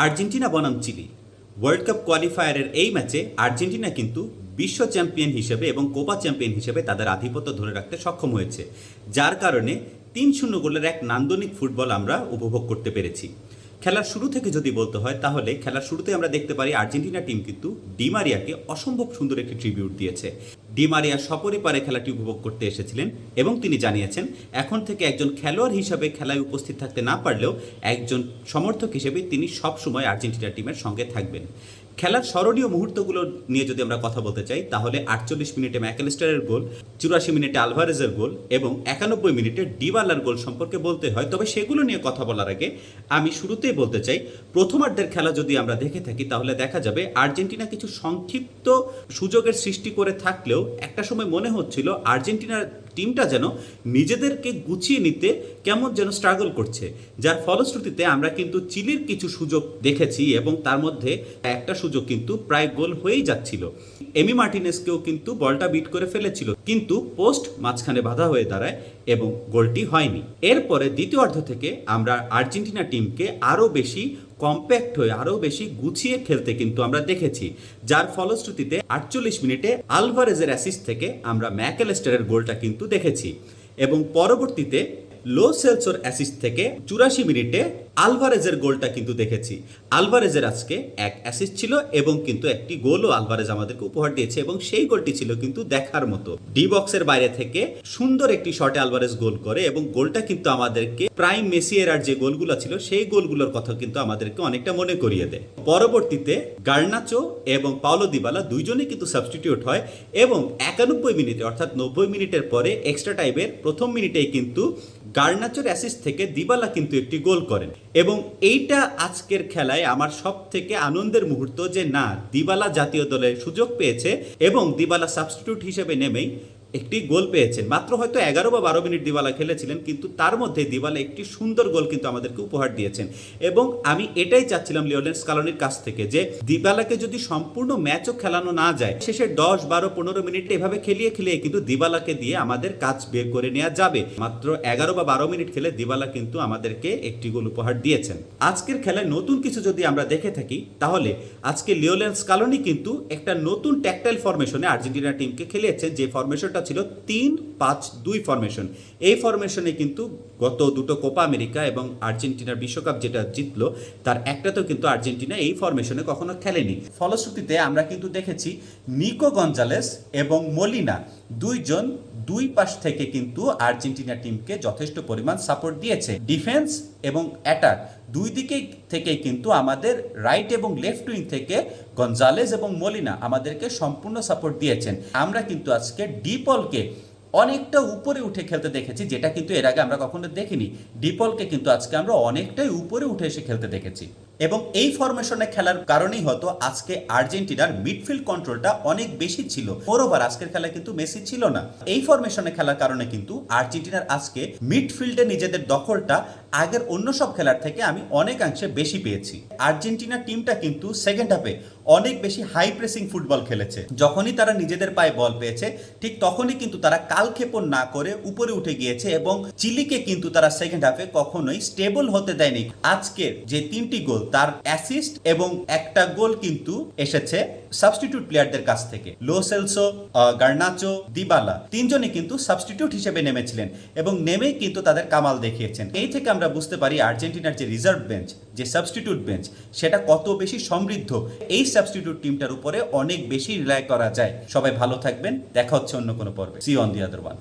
Argentina বনাম chilli. World cup কোয়ালিফায়ারের এই ম্যাচে আর্জেন্টিনা কিন্তু বিশ্ব চ্যাম্পিয়ন হিসেবে এবং কোপা চ্যাম্পিয়ন হিসেবে তাদের আধিপত্য ধরে রাখতে সক্ষম হয়েছে, যার কারণে তিন শূন্য গোলের এক নান্দনিক ফুটবল আমরা উপভোগ করতে পেরেছি। খেলার শুরু থেকে যদি বলতে হয়, তাহলে খেলার শুরুতে আমরা দেখতে পারি আর্জেন্টিনা টিম কিন্তু ডিমারিয়াকে অসম্ভব সুন্দর একটি ট্রিবিউট দিয়েছে। ডিমারিয়া সপরিবারে খেলাটি উপভোগ করতে এসেছিলেন এবং তিনি জানিয়েছেন, এখন থেকে একজন খেলোয়াড় হিসাবে খেলায় উপস্থিত থাকতে না পারলেও একজন সমর্থক হিসেবে তিনি সবসময় আর্জেন্টিনা টিমের সঙ্গে থাকবেন। খেলার স্মরণীয় মুহূর্তগুলো নিয়ে যদি আমরা কথা বলতে চাই, তাহলে আটচল্লিশ মিনিটে ম্যাকেলিস্টারের গোল, চুরাশি মিনিটে আলভারেজের গোল এবং একানব্বই মিনিটে ডিবালার গোল সম্পর্কে বলতে হয়। তবে সেগুলো নিয়ে কথা বলার আগে আমি শুরুতেই বলতে চাই, প্রথমার্ধের খেলা যদি আমরা দেখে থাকি, তাহলে দেখা যাবে আর্জেন্টিনা কিছু সংক্ষিপ্ত সুযোগের সৃষ্টি করে থাকলেও একটা সময় মনে হচ্ছিল আর্জেন্টিনার টিমটা যেন নিজেদেরকে গুছিয়ে নিতে কেমন যেন স্ট্রাগল করছে। যার ফলশ্রুতিতে আমরা কিন্তু চিলির কিছু সুযোগ দেখেছি এবং তার মধ্যে একটা সুযোগ কিন্তু প্রায় গোল হয়েই যাচ্ছিল। এমি মার্টিনেসকেও কিন্তু বলটা বিট করে ফেলেছিল, কিন্তু পোস্ট মাঝখানে বাধা হয়ে দাঁড়ায় এবং গোলটি হয়নি। এরপরে দ্বিতীয় অর্ধ থেকে আমরা আর্জেন্টিনা টিমকে আরও বেশি কম্প্যাক্ট হয়ে আরও বেশি গুছিয়ে খেলতে কিন্তু আমরা দেখেছি, যার ফলশ্রুতিতে আটচল্লিশ মিনিটে আলভারেজের অ্যাসিস্ট থেকে আমরা ম্যাকেলেস্টারের গোলটা কিন্তু দেখেছি এবং পরবর্তীতে লো সেলসোর অ্যাসিস্ট থেকে চুরাশি মিনিটে আলভারেজের গোলটা কিন্তু দেখেছি। আলভারেজের আজকে এক অ্যাসিস্ট ছিল এবং কিন্তু একটি গোলও আলভারেজ আমাদেরকে উপহার দিয়েছে এবং সেই গোলটি ছিল কিন্তু দেখার মতো। ডি বক্সের বাইরে থেকে সুন্দর একটি শটে আলভারেজ গোল করে এবং গোলটা কিন্তু আমাদেরকে প্রাইম মেসিয়েরার যে গোলগুলো ছিল সেই গোলগুলোর কথা কিন্তু আমাদেরকে অনেকটা মনে করিয়ে দেয়। পরবর্তীতে গার্নাচো এবং পাওলো দিবালা দুইজনে কিন্তু সাবস্টিটিউট হয় এবং একানব্বই মিনিটে অর্থাৎ নব্বই মিনিটের পরে এক্সট্রা টাইমের প্রথম মিনিটেই কিন্তু গার্নাচোর অ্যাসিস্ট থেকে দিবালা কিন্তু একটি গোল করেন। এবং এইটা আজকের খেলায় আমার সব থেকে আনন্দের মুহূর্ত যে না, দিবালা জাতীয় দলের সুযোগ পেয়েছে এবং দিবালা সাবস্টিটিউট হিসেবে নেমেই একটি গোল পেয়েছেন। মাত্র হয়তো এগারো বা বারো মিনিট দিবালা খেলেছিলেন, কিন্তু তার মধ্যে দিবালা একটি সুন্দর গোল কিন্তু আমাদেরকে উপহার দিয়েছেন। এবং আমি এটাই চাচ্ছিলাম লিওলেন্স কালনির কাছ থেকে যে দিবালাকে যদি সম্পূর্ণ ম্যাচও খেলানো না যায় শেষের দশ, বারো, পনেরো মিনিট এভাবে খেলিয়ে খেলিয়ে কিন্তু দিবালাকে দিয়ে আমাদের কাজ বের করে নেওয়া যাবে। মাত্র এগারো বা বারো মিনিট খেলে দিবালা কিন্তু আমাদেরকে একটি গোল উপহার দিয়েছেন। আজকের খেলায় নতুন কিছু যদি আমরা দেখে থাকি, তাহলে আজকে লিওলেন্স কালনি কিন্তু একটা নতুন ট্যাকটাইল ফরমেশনে আর্জেন্টিনা টিমকে খেলিয়েছেন, যে ফরমেশনটা ছিল তিন পাঁচ, দুই ফরমেশন এই ফরমেশনে কিন্তু গত দুটো কোপা আমেরিকা এবং আর্জেন্টিনার বিশ্বকাপ যেটা জিতলো, তার একটাতেও কিন্তু আর্জেন্টিনা এই ফরমেশনে কখনো খেলেনি। ফলশ্রুতিতে আমরা কিন্তু দেখেছি নিকো গঞ্জালেস এবং মলিনা দুইজন দুই পাশ থেকে কিন্তু আর্জেন্টিনা টিমকে যথেষ্ট পরিমাণ সাপোর্ট দিয়েছে। ডিফেন্স এবং অ্যাটাক দুই দিকে থেকে কিন্তু আমাদের রাইট এবং লেফট উইং থেকে গঞ্জালেস এবং মলিনা আমাদেরকে সম্পূর্ণ সাপোর্ট দিয়েছেন। আমরা কিন্তু আজকে ডিপলকে অনেকটা উপরে উঠে খেলতে দেখেছি, যেটা কিন্তু এর আগে আমরা কখনো দেখিনি। ডিপলকে কিন্তু আজকে আমরা অনেকটাই উপরে উঠে এসে খেলতে দেখেছি। এবং এই ফরমেশনে খেলার কারণেই হয়তো আজকে আর্জেন্টিনার মিডফিল্ড কন্ট্রোলটা অনেক বেশি ছিল। ওরওভার আজকের খেলায় কিন্তু মেসি ছিল না। এই ফরমেশনে খেলার কারণে কিন্তু আর্জেন্টিনার আজকে মিডফিল্ডে নিজেদের দখলটা আগের অন্য সব খেলার থেকে আমি অনেকাংশে বেশি পেয়েছি। আর্জেন্টিনা টিমটা কিন্তু সেকেন্ড হাফে অনেক বেশি হাই প্রেসিং ফুটবল খেলেছে। যখনই তারা নিজেদের পায়ে বল পেয়েছে, ঠিক তখনই কিন্তু তারা কালক্ষেপণ না করে উপরে উঠে গিয়েছে এবং চিলিকে কিন্তু তারা সেকেন্ড হাফে কখনোই স্টেবল হতে দেয়নি। আজকের যে তিনটি গোল তার অ্যাসিস্ট এবং একটা গোল কিন্তু এসেছে সাবস্টিটিউট প্লেয়ারদের কাছ থেকে। লো সেলসো গার্নাচো দিবালা তিনজনই কিন্তু সাবস্টিটিউট হিসেবে নেমেছিলেন এবং নেমেই কিন্তু তাদের কামাল দেখিয়েছেন। এই থেকে আমরা বুঝতে পারি আর্জেন্টিনার যে রিজার্ভ বেঞ্চ যে সাবস্টিটিউট বেঞ্চ সেটা কত বেশি সমৃদ্ধ। এই সাবস্টিটিউট টিমটার উপরে অনেক বেশি রিলাই করা যায়। সবাই ভালো থাকবেন। দেখা হচ্ছে অন্য কোনো পর্বে। See on the other one